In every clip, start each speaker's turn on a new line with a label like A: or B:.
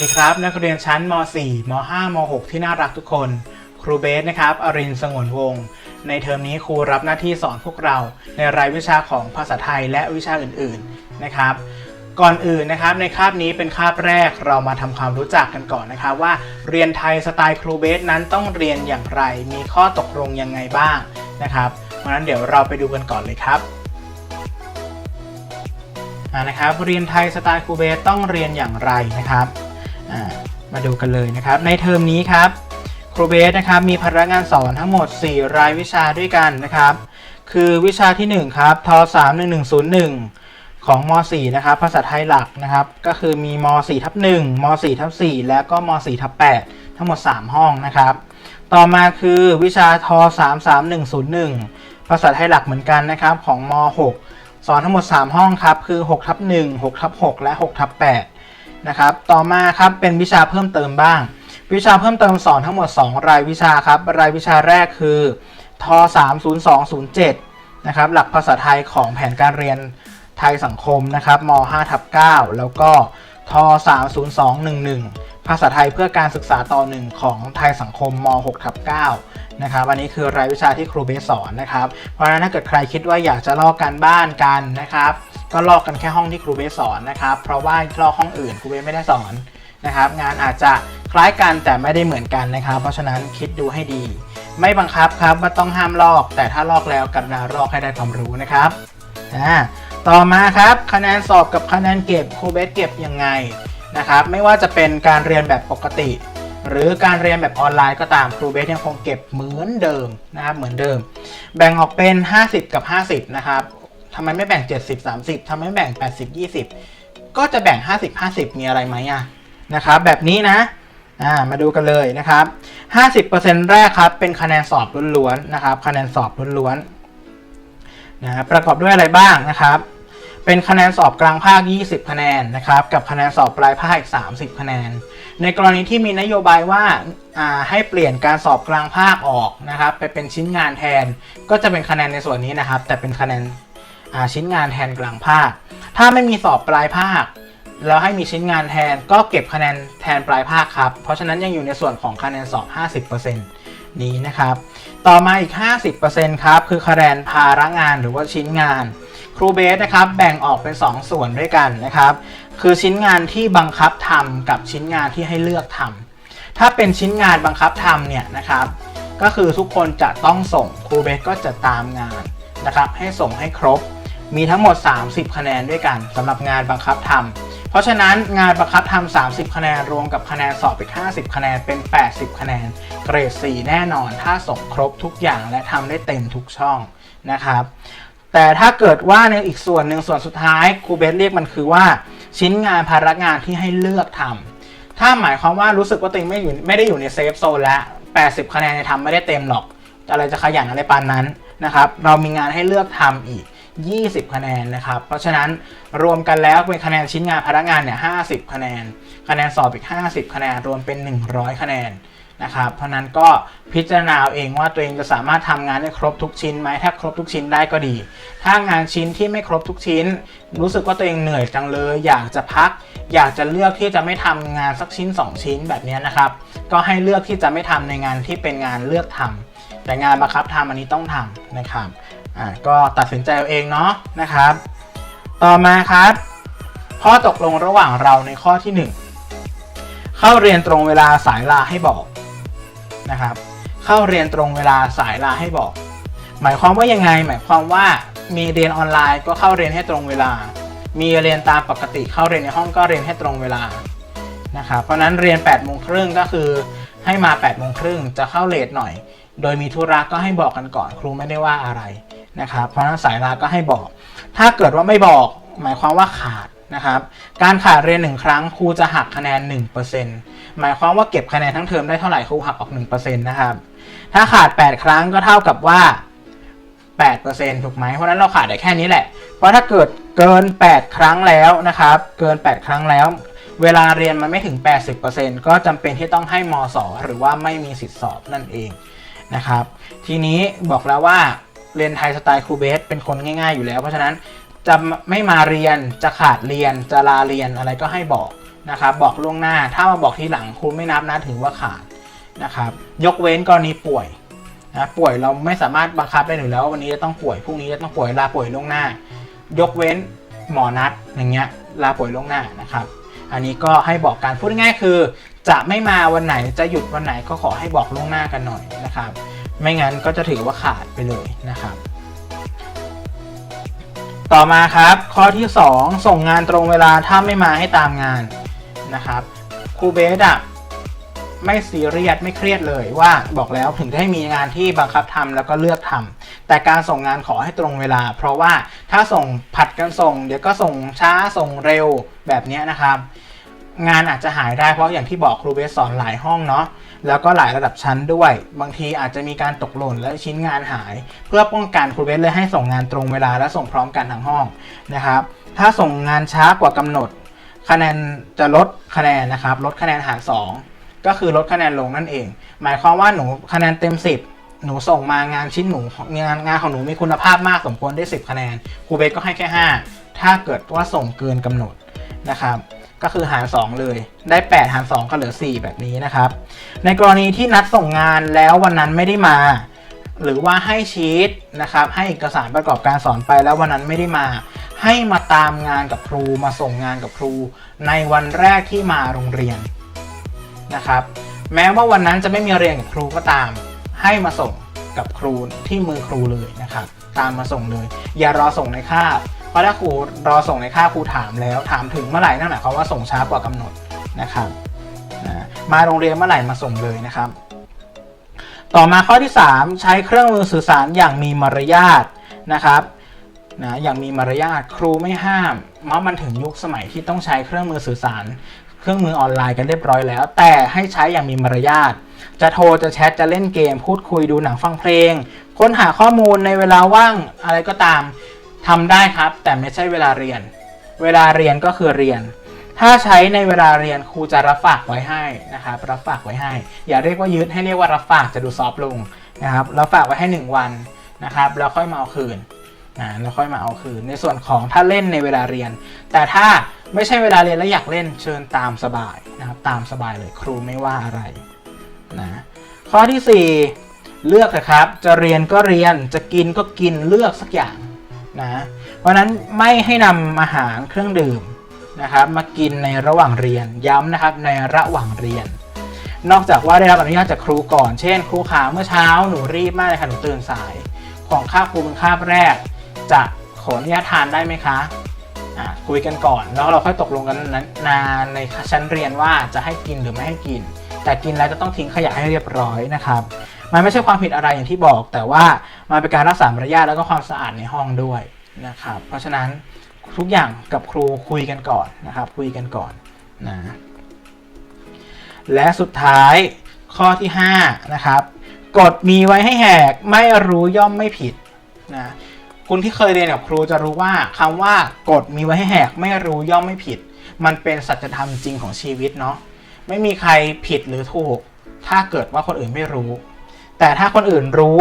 A: สวัสดีครับนักเรียนชั้นม .4 ม .5 ม .6 ที่น่ารักทุกคน ครูเบสนะครับ อรินสงวนวงศ์ในเทอมนี้ครูรับหน้าที่สอนพวกเรา ในรายวิชาของภาษาไทยและวิชาอื่นๆนะครับ ก่อนอื่นนะครับในคาบนี้เป็นคาบแรกเรามาทำความรู้จักกันก่อนนะครับว่าเรียนไทยสไตล์ครูเบสนั้นต้องเรียนอย่างไร มีข้อตกลงยังไงบ้างนะครับเพราะนั้นเดี๋ยวเราไปดูกันก่อนเลยครับนะครับเรียนไทยสไตล์ครูเบสต้องเรียนอย่างไรนะครับ มาดูกันเลยนะครับ ในเทอมนี้ครับครูเบสนะครับมีพนักงานสอนทั้งหมด 4 รายวิชาด้วยกันนะครับ คือวิชาที่ 1 ครับท3 1 1 0 1 ของม .4 นะครับ ภาษาไทยหลักนะครับ ก็คือมีม .4 ทับ1ม .4 ทับ4และก็ม .4 ทับ8ทั้งหมด 3 ห้องนะครับ ต่อมาคือวิชาท3 3 1 0 1 ภาษาไทยหลักเหมือนกันนะครับ ของม .6 สอนทั้งหมด 3 ห้องครับ คือ6ทับ1 6ทับ6และ6ทับ8 นะครับ ต่อมาครับเป็นวิชาเพิ่มเติมบ้าง วิชาเพิ่มเติมสอนทั้งหมด 2 รายวิชาครับ รายวิชาแรกคือท30207 นะครับ หลักภาษาไทยของแผนการเรียนไทยสังคมนะครับม5ทับ9แล้วก็ท30211 ภาษาไทยเพื่อการศึกษาต่อหนึ่งของไทยสังคมม6ทับ9นะครับ อันนี้คือรายวิชาที่ครูเบสสอนนะครับ เพราะฉะนั้นถ้าเกิดใครคิดว่าอยากจะลอกการบ้านกันนะครับ ก็ลอกกันแค่ห้องที่ครูเบสสอนนะครับ เพราะว่าลอกห้องอื่นครูเบสไม่ได้สอนนะครับ งานอาจจะคล้ายกันแต่ไม่ได้เหมือนกันนะครับ เพราะฉะนั้นคิดดูให้ดี ไม่บังคับครับว่าต้องห้ามลอก แต่ถ้าลอกแล้วกรุณาลอกให้ได้ความรู้นะครับอ่าต่อมาครับคะแนนสอบกับคะแนนเก็บครูเบสเก็บยังไงนะครับไม่ว่าจะเป็นการเรียนแบบปกติ หรือการเรียนแบบออนไลน์ก็ตามครูเบสยังคงเก็บเหมือนเดิมนะครับเหมือนเดิม แบ่งออกเป็น 50 กับ 50นะครับ ทำไมไม่แบ่ง 70 30ทำไมไม่แบ่ง 80 20 ก็จะแบ่ง 50 50 มีอะไรไหมอะนะครับแบบนี้นะอ่ามาดูกันเลยนะครับ 50%แรกครับเป็นคะแนนสอบล้วนๆนะครับ คะแนนสอบล้วนๆนะประกอบด้วยอะไรบ้างนะครับ เป็นคะแนนสอบกลางภาค 20 คะแนนนะครับกับคะแนนสอบปลายภาคอีก 30 คะแนน ในกรณีที่มีนโยบายว่าอ่าให้เปลี่ยนการสอบกลางภาคออกนะครับ ไปเป็นชิ้นงานแทน ก็จะเป็นคะแนนในส่วนนี้นะครับ แต่เป็นคะแนน ชิ้นงานแทนกลางภาค ถ้าไม่มีสอบปลายภาค แล้วให้มีชิ้นงานแทนก็เก็บคะแนนแทนปลายภาคครับ เพราะฉะนั้นยังอยู่ในส่วนของคะแนนสอบ 50%นี้นะครับ ต่อมาอีก 50%ครับ คือคะแนนภาระงานหรือว่าชิ้นงาน ครูเบสนะครับ แบ่งออกเป็น 2 ส่วนด้วยกันนะครับ คือชิ้นงานที่บังคับทำกับชิ้นงานที่ให้เลือกทำถ้าเป็นชิ้นงานบังคับทำเนี่ยนะครับ ก็คือทุกคนจะต้องส่ง ครูเบสก็จะตามงานนะครับ ให้ส่งให้ครบ มีทั้งหมด 30 คะแนนด้วยกันสำหรับงานบังคับทำเพราะฉะนั้นงานบังคับทำ30 คะแนนรวมกับคะแนนสอบอีก 50 คะแนนเป็น 80 คะแนน เกรด 4 แน่นอน ถ้าส่งครบทุกอย่างและทำได้เต็มทุกช่องนะครับแต่ถ้าเกิดว่าในอีกส่วนหนึ่งส่วนสุดท้ายครูเบสเรียกมันคือว่า ชิ้นงานภาระงานที่ให้เลือกทำถ้าหมายความว่ารู้สึกว่าตัวเองไม่อยู่ไม่ได้อยู่ในเซฟโซนแล้ว 80 คะแนนในทำไม่ได้เต็มหรอกอะไรจะขยันอะไรปานนั้นนะครับ เรามีงานให้เลือกทำอีก 20 คะแนนนะครับ เพราะฉะนั้นรวมกันแล้วเป็นคะแนนชิ้นงานพนักงานเนี่ย50 คะแนน คะแนนสอบอีก 50 คะแนนรวมเป็น 100 คะแนนนะครับ เพราะนั้นก็พิจารณาเองว่าตัวเองจะสามารถทำงานได้ครบทุกชิ้นไหมถ้าครบทุกชิ้นได้ก็ดี ถ้างานชิ้นที่ไม่ครบทุกชิ้น รู้สึกว่าตัวเองเหนื่อยจังเลย อยากจะพัก อยากจะเลือกที่จะไม่ทำงานสักชิ้น 2 ชิ้นแบบนี้นะครับ ก็ให้เลือกที่จะไม่ทำในงานที่เป็นงานเลือกทำแต่งานบังคับทำอันนี้ต้องทำนะครับ อ่าก็ตัดสินใจเอาเองเนาะนะครับ ต่อมาครับ ข้อตกลงระหว่างเราในข้อที่ 1 เข้าเรียนตรงเวลาสายลาให้บอกนะครับ เข้าเรียนตรงเวลาสายลาให้บอก หมายความว่ายังไง หมายความว่ามีเรียนออนไลน์ก็เข้าเรียนให้ตรงเวลา มีเรียนตามปกติเข้าเรียนในห้องก็เรียนให้ตรงเวลานะครับเพราะฉะนั้นเรียน8ปดโมงครึ่งก็คือให้มา8ปดโมงครึ่งจะเข้าเลทหน่อย โดยมีธุระก็ให้บอกกันก่อนครูไม่ได้ว่าอะไร นะครับ เพราะฉะนั้นสายลาก็ให้บอก ถ้าเกิดว่าไม่บอกหมายความว่าขาดนะครับ การขาดเรียนหนึ่งครั้งครูจะหักคะแนน 1%หมายความว่าเก็บคะแนนทั้งเทอมได้เท่าไหร่ครูหักออก1%นะครับ ถ้าขาด 8 ครั้งก็เท่ากับว่า8%ถูกไหมเพราะฉะนั้นเราขาดได้แค่นี้แหละ เพราะถ้าเกิดเกิน 8 ครั้งแล้วนะครับ เกิน 8 ครั้งแล้ว เวลาเรียนมันไม่ถึง 80%ก็จำเป็นที่ต้องให้มสหรือว่าไม่มีสิทธิสอบนั่นเองนะครับ ทีนี้บอกแล้วว่า เรียนไทยสไตล์ครูเบสเป็นคนง่าย ๆอยู่แล้ว เพราะฉะนั้นจะไม่มาเรียนจะขาดเรียนจะลาเรียนอะไรก็ให้บอกนะครับบอกล่วงหน้าถ้ามาบอกทีหลังครูไม่นับนะถือว่าขาดนะครับยกเว้นกรณีป่วยนะป่วยเราไม่สามารถบังคับได้อยู่แล้ววันนี้จะต้องป่วยพรุ่งนี้จะต้องป่วยลาป่วยล่วงหน้า ยกเว้นหมอนัดอย่างเงี้ยลาป่วยล่วงหน้านะครับ อันนี้ก็ให้บอกการพูดง่ายคือ จะไม่มาวันไหนจะหยุดวันไหนก็ขอให้บอกล่วงหน้ากันหน่อยนะครับ ไม่งั้นก็จะถือว่าขาดไปเลยนะครับ ต่อมาครับ ข้อที่ 2 ส่งงานตรงเวลาถ้าไม่มาให้ตามงานนะครับครูเบสอะไม่ซีเรียสไม่เครียดเลยว่าบอกแล้วถึงได้มีงานที่บังคับทำแล้วก็เลือกทำแต่การส่งงานขอให้ตรงเวลา เพราะว่าถ้าส่งผัดกันส่ง เดี๋ยวก็ส่งช้าส่งเร็วแบบนี้นะครับ งานอาจจะหายได้เพราะอย่างที่บอกครูเบสสอนหลายห้องเนาะ แล้วก็หลายระดับชั้นด้วย บางทีอาจจะมีการตกหล่นและชิ้นงานหาย เพื่อป้องกันครูเบสเลยให้ส่งงานตรงเวลาและส่งพร้อมกันทั้งห้องนะครับ ถ้าส่งงานช้ากว่ากำหนด คะแนนจะลดคะแนนนะครับ ลดคะแนนหาร 2 ก็คือลดคะแนนลงนั่นเอง หมายความว่าหนูคะแนนเต็ม 10หนูส่งมางานชิ้นหนูงานงานของหนูมีคุณภาพมากสมควรได้ 10 คะแนนครูเบสก็ให้แค่ 5 ถ้าเกิดว่าส่งเกินกำหนดนะครับ ก็คือหาร 2 เลย ได้ 8 หาร 2 ก็เหลือ 4 แบบนี้นะครับ ในกรณีที่นัดส่งงานแล้ววันนั้นไม่ได้มา หรือว่าให้ชีตนะครับ ให้เอกสารประกอบการสอนไปแล้ววันนั้นไม่ได้มา ให้มาตามงานกับครูมาส่งงานกับครู ในวันแรกที่มาโรงเรียนนะครับ แม้ว่าวันนั้นจะไม่มีเรียนกับครูก็ตาม ให้มาส่งกับครูที่มือครูเลยนะครับ ตามมาส่งเลย อย่ารอส่งในคาบ เพราะถ้าครูรอส่งในค่าครูถามแล้ว ถามถึงเมื่อไหร่นั่นหมายความว่าส่งช้ากว่ากำหนดนะครับมาโรงเรียนเมื่อไหร่มาส่งเลยนะครับ ต่อมาข้อที่ 3 ใช้เครื่องมือสื่อสารอย่างมีมารยาทนะครับนะอย่างมีมารยาทครูไม่ห้ามเพราะมันถึงยุคสมัยที่ต้องใช้เครื่องมือสื่อสาร เครื่องมือออนไลน์กันเรียบร้อยแล้ว แต่ให้ใช้อย่างมีมารยาทจะโทรจะแชทจะเล่นเกม พูดคุยดูหนังฟังเพลง ค้นหาข้อมูลในเวลาว่างอะไรก็ตาม ทำได้ครับ แต่ไม่ใช่เวลาเรียน เวลาเรียนก็คือเรียน ถ้าใช้ในเวลาเรียนครูจะรับฝากไว้ให้นะครับ รับฝากไว้ให้ อย่าเรียกว่ายึดให้เรียกว่ารับฝากจะดูซอฟลงนะครับรับฝากไว้ให้ 1 วันนะครับ แล้วค่อยมาเอาคืนนะแล้วค่อยมาเอาคืน ในส่วนของถ้าเล่นในเวลาเรียน แต่ถ้าไม่ใช่เวลาเรียนแล้วอยากเล่นเชิญตามสบายนะครับ ตามสบายเลยครูไม่ว่าอะไรนะข้อทีสี่4 เลือกเถอะครับ จะเรียนก็เรียนจะกินก็กินเลือกสักอย่าง นะเพราะนั้นไม่ให้นำอาหารเครื่องดื่มนะครับมากินในระหว่างเรียนย้ำนะครับในระหว่างเรียน นอกจากว่าได้รับอนุญาตจากครูก่อนเช่น ครูขาเมื่อเช้าหนูรีบมากเลยค่ะหนูตื่นสาย ของคาบครูเป็นคาบแรก จะขออนุญาตทานได้ไหมคะคุยกันก่อน แล้วเราค่อยตกลงกันนั้นในชั้นเรียนว่าจะให้กินหรือไม่ให้กิน แต่กินแล้วจะต้องทิ้งขยะให้เรียบร้อยนะครับ มันไม่ใช่ความผิดอะไรอย่างที่บอก แต่ว่ามันเป็นการรักษามารยาทแล้วก็ความสะอาดในห้องด้วยนะครับ เพราะฉะนั้นทุกอย่างกับครูคุยกันก่อนนะครับ คุยกันก่อนนะและสุดท้ายข้อที่5นะครับกฎมีไว้ให้แหกไม่รู้ย่อมไม่ผิดนะคุณที่เคยเรียนกับครูจะรู้ว่าคำว่ากฎมีไว้ให้แหกไม่รู้ย่อมไม่ผิด มันเป็นสัจธรรมจริงของชีวิตเนาะไม่มีใครผิดหรือถูก ถ้าเกิดว่าคนอื่นไม่รู้ แต่ถ้าคนอื่นรู้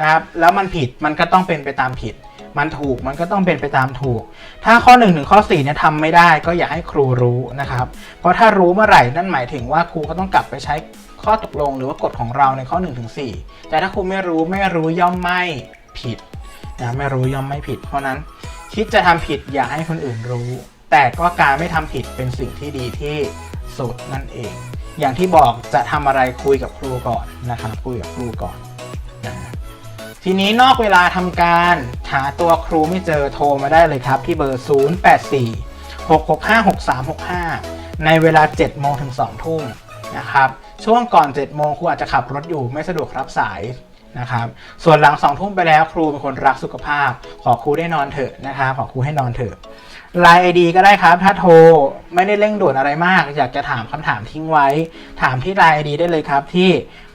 A: นะครับแล้วมันผิดมันก็ต้องเป็นไปตามผิด มันถูกมันก็ต้องเป็นไปตามถูก ถ้าข้อ1ถึงข้อ4เนี่ยทำไม่ได้ก็อย่าให้ครูรู้นะครับ เพราะถ้ารู้เมื่อไหร่นั่นหมายถึงว่าครูก็ต้องกลับไปใช้ข้อตกลงหรือว่ากฎของเราในข้อ1ถึง4แต่ถ้าครูไม่รู้ไม่รู้ย่อมไม่ผิดนะไม่รู้ย่อมไม่ผิด เพราะนั้นคิดจะทำผิดอย่าให้คนอื่นรู้ แต่ก็การไม่ทำผิดเป็นสิ่งที่ดีที่สุดนั่นเอง อย่างที่บอกจะทำอะไรคุยกับครูก่อนนะครับคุยกับครูก่อนนะทีนี้นอกเวลาทำการหาตัวครูไม่เจอโทรมาได้เลยครับที่เบอร์ 084 665 6365 ในเวลา 7 โมงถึง 2 ทุ่มนะครับช่วงก่อน 7 โมงครูอาจจะขับรถอยู่ไม่สะดวกรับสายนะครับส่วนหลัง 2 ทุ่มไปแล้วครูเป็นคนรักสุขภาพ ขอครูได้นอนเถอะนะครับขอครูให้นอนเถอะ ไลน์ไอดีก็ได้ครับ ถ้าโทรไม่ได้เร่งด่วนอะไรมาก อยากจะถามคำถามทิ้งไว้ ถามที่ไลน์ไอดีได้เลยครับ ที่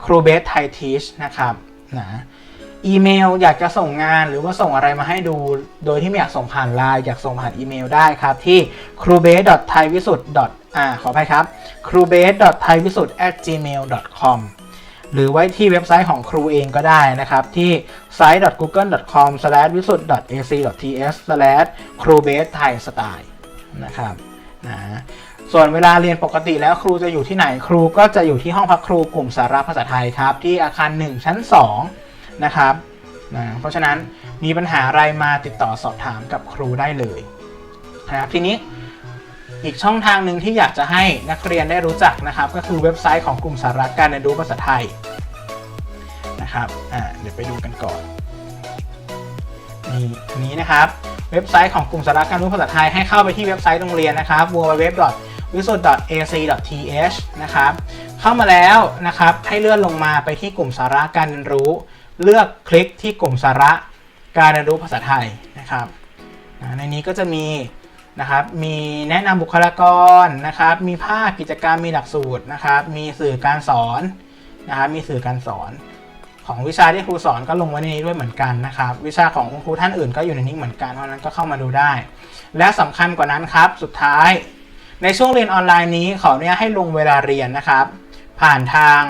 A: ครูเบสไทยทีชนะครับนะอีเมลอยากจะส่งงานหรือว่าส่งอะไรมาให้ดู โดยที่ไม่อยากส่งผ่านไลน์อยากส่งผ่านอีเมลได้ครับที่ c r u b a s e t h a i w i s u t h อ่าขออภัยครับ c r u b a s e t h a i w i s u t gmail.com หรือไว้ที่เว็บไซต์ของครูเองก็ได้นะครับ ที่ site.google.com/visut.ac.th/crubase thai style นะครับนะส่วนเวลาเรียนปกติแล้วครูจะอยู่ที่ไหนครูก็จะอยู่ที่ห้องพักครูกลุ่มสาระภาษาไทยครับ ที่อาคาร 1 ชั้น 2 นะครับนะเพราะฉะนั้นมีปัญหาอะไรมาติดต่อสอบถามกับครูได้เลยนะครับทีนี้ อีกช่องทางหนึ่งที่อยากจะให้นักเรียนได้รู้จักนะครับ ก็คือเว็บไซต์ของกลุ่มสาระการเรียนรู้ภาษาไทยนะครับอ่าเดี๋ยวไปดูกันก่อนนี่นี้นะครับเว็บไซต์ของกลุ่มสาระการรู้ภาษาไทยให้เข้าไปที่เว็บไซต์โรงเรียนนะครับ www.wisod.ac.th นะครับเข้ามาแล้วนะครับให้เลื่อนลงมาไปที่กลุ่มสาระการเรียนรู้ เลือกคลิกที่กลุ่มสาระการเรียนรู้ภาษาไทยนะครับในนี้ก็จะมี นะครับมีแนะนำบุคลากรนะครับมีภาคกิจกรรมมีหลักสูตรนะครับมีสื่อการสอนนะครับมีสื่อการสอน ของวิชาที่ครูสอนก็ลงไว้ในนี้ด้วยเหมือนกันนะครับวิชาของครูท่านอื่นก็อยู่ในนี้เหมือนกันเพราะนั้นก็เข้ามาดูได้ และสำคัญกว่านั้นครับสุดท้ายในช่วงเรียนออนไลน์นี้ขออนุญาตให้ลงเวลาเรียนนะครับ ผ่านทาง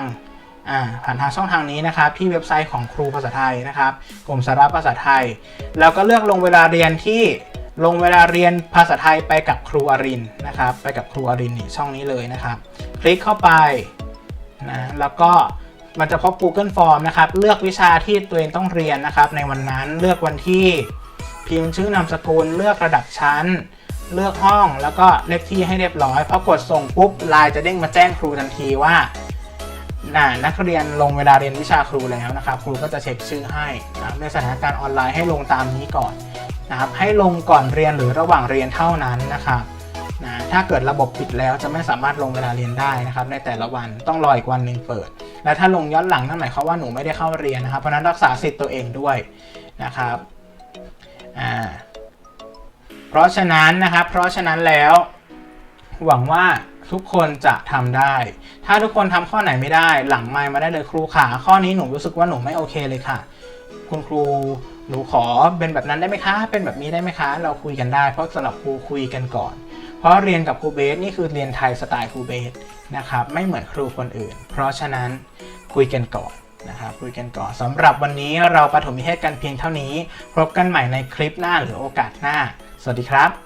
A: ผ่านทางช่องทางนี้นะครับ ที่เว็บไซต์ของครูภาษาไทยนะครับกลุ่มสาระภาษาไทย แล้วก็เลือกลงเวลาเรียนที่ ลงเวลาเรียนภาษาไทยไปกับครูอรินนะครับ ไปกับครูอรินนี่ช่องนี้เลยนะครับ คลิกเข้าไปนะแล้วก็มันจะพบ Google Form นะครับ เลือกวิชาที่ตัวเองต้องเรียนนะครับ ในวันนั้นเลือกวันที่พิมพ์ชื่อนามสกุลเลือกระดับชั้น เลือกห้องแล้วก็เลขที่ให้เรียบร้อยพอกดส่งปุ๊บไลน์จะเด้งมาแจ้งครูทันทีว่าน่ะนักเรียนลงเวลาเรียนวิชาครูแล้วนะครับ ครูก็จะเช็คชื่อให้นะในสถานการณ์ออนไลน์ให้ลงตามนี้ก่อน นะครับให้ลงก่อนเรียนหรือระหว่างเรียนเท่านั้นนะครับนะถ้าเกิดระบบปิดแล้วจะไม่สามารถลงเวลาเรียนได้นะครับ ในแต่ละวันต้องรออีกวันหนึ่งเปิด และถ้าลงย้อนหลังนั่นหมายความว่าหนูไม่ได้เข้าเรียนนะครับ เพราะนั้นรักษาสิทธิ์ตัวเองด้วยนะครับอ่าเพราะฉะนั้นนะครับ เพราะฉะนั้นแล้ว หวังว่าทุกคนจะทำได้ ถ้าทุกคนทำข้อไหนไม่ได้ หลังไมค์มาได้เลยครูขาข้อนี้หนูรู้สึกว่าหนูไม่โอเคเลยค่ะ คุณครูหนูขอเป็นแบบนั้นได้ไหมคะ เป็นแบบนี้ได้ไหมคะ เราคุยกันได้ เพราะสำหรับครูคุยกันก่อน เพราะเรียนกับครูเบสนี่คือเรียนไทยสไตล์ครูเบสนะครับไม่เหมือนครูคนอื่น เพราะฉะนั้นคุยกันก่อนนะครับคุยกันก่อนสำหรับวันนี้เราปฐมนิเทศกันเพียงเท่านี้พบกันใหม่ในคลิปหน้าหรือโอกาสหน้า สวัสดีครับ